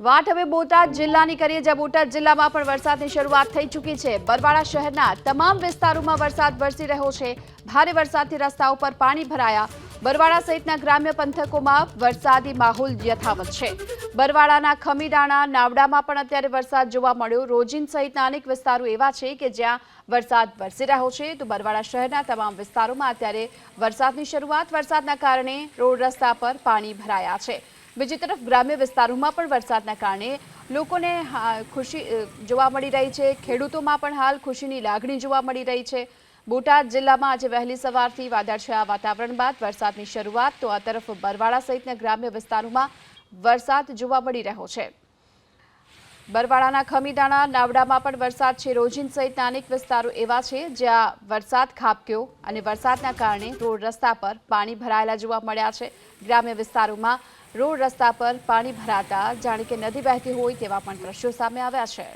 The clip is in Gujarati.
વાત હવે બોટાદ જિલ્લાની કરીએ જ્યાં બોટાદ જિલ્લામાં પણ વરસાદની શરૂઆત થઈ ચૂકી છે. બરવાડા શહેરના તમામ વિસ્તારોમાં વરસાદ વરસી રહ્યો છે. ભારે વરસાદથી રસ્તાઓ પર પાણી ભરાયા. બરવાડા સહિતના ગ્રામ્ય પંથકોમાં વરસાદી માહોલ યથાવત છે. બરવાડાના ખમીડાણા, નાવડામાં પણ અત્યારે વરસાદ જોવા મળ્યો. રોજીન સહિતના અનેક વિસ્તારો એવા છે કે જ્યાં વરસાદ વરસી રહ્યો છે. તો બરવાડા શહેરના તમામ વિસ્તારોમાં અત્યારે વરસાદની શરૂઆત. વરસાદના કારણે રોડ રસ્તા પર પાણી ભરાયા છે. બીજી તરફ ગ્રામ્ય વિસ્તારોમાં પણ વરસાદના કારણે લોકોને ખુશી જોવા મળી રહી છે. ખેડૂતોમાં પણ હાલ ખુશીની લાગણી જોવા મળી રહી છે. બોટાદ જિલ્લામાં આજે વહેલી સવારથી વાદળછાયા વાતાવરણ બાદ વરસાદની શરૂઆત તો આ તરફ બરવાડા સહિતના ગ્રામ્ય વિસ્તારોમાં વરસાદ જોવા મળી રહ્યો છે. બરવાડાના ખમીદાણા, નાવડામાં પણ વરસાદ છે. રોજિન સહિતના અનેક વિસ્તારો એવા છે જ્યાં વરસાદ ખાબક્યો અને વરસાદના કારણે રોડ રસ્તા પર પાણી ભરાયેલા જોવા મળ્યા છે. ગ્રામ્ય વિસ્તારોમાં રોડ રસ્તા પર પાણી ભરાતા જાણે કે નદી વહેતી હોય તેવા પણ દ્રશ્યો સામે આવ્યા છે.